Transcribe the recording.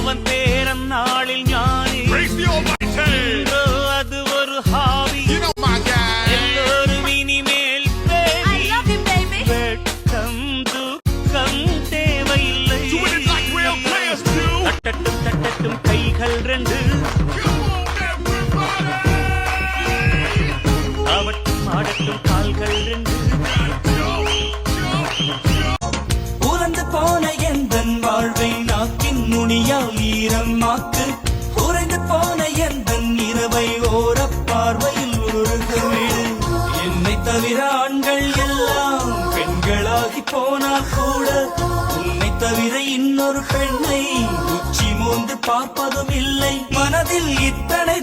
அவன் பேரநாளில் ஞானி. அது ஒரு ஹாவி எல்லோரும் இனிமேல் வெட்கம் துக்கம் தேவையில்லை. தட்டட்டும் தட்டட்டும் கைகள் ரெண்டு. அவற்றை துணியால் ஈரமாக்கு குறைந்து போன எந்த இரவை ஓர பார்வையில் உருகவிடு என்னை தவிர ஆண்கள் எல்லாம் பெண்களாகி போனால் கூட உன்னை தவிர இன்னொரு பெண்ணை உச்சி மோந்து பார்ப்பதும் இல்லை. மனதில் இத்தனை